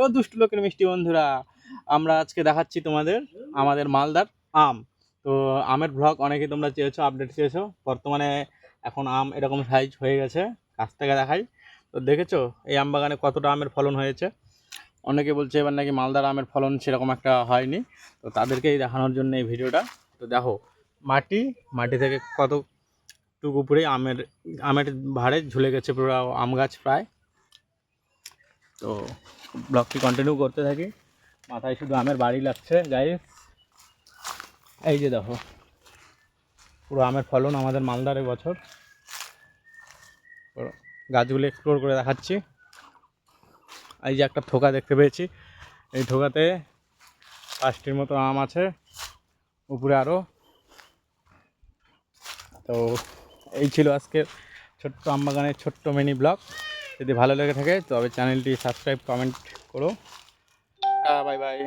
ও দুষ্টু লোকের মিষ্টি বন্ধুরা, আমরা আজকে দেখাচ্ছি তোমাদের আমাদের মালদার আম। তো আমের ব্লগ অনেকে তোমরা চেয়েছো আপডেট চেয়েছো। বর্তমানে এখন আম এরকম সাইজ হয়ে গেছে, কাছ থেকে দেখাই। তো দেখেছ, এই আম বাগানে কতটা আমের ফলন হয়েছে? অনেকে বলছে এবার নাকি মালদার আমের ফলন সেরকম একটা হয়নি। তো তাদেরকেই দেখানোর জন্য এই ভিডিওটা। তো দেখো, মাটি মাটি থেকে কত টুকু উপরে আমের আমের ভাড়ে ঝুলে গেছে পুরো আম গাছ প্রায়। তো ব্লগটি কন্টিনিউ করতে থাকি। মাথায় শুধু আমের বাড়ি লাগছে গাই এই যে দেখো, পুরো আমের ফলন আমাদের মালদার বছর গাছগুলো এক্সপ্লোর করে দেখাচ্ছি। এই যে একটা থোকা দেখতে পেয়েছি। এই ঠোকাতে পাঁচটির মতো আম আছে, উপরে আরও তো এই ছিল আজকে ছোট্ট আমবাগানের ছোট্ট মিনি ব্লগ যদি ভালো লেগে থাকে তবে চ্যানেলটি সাবস্ক্রাইব কমেন্ট করো। Bye bye.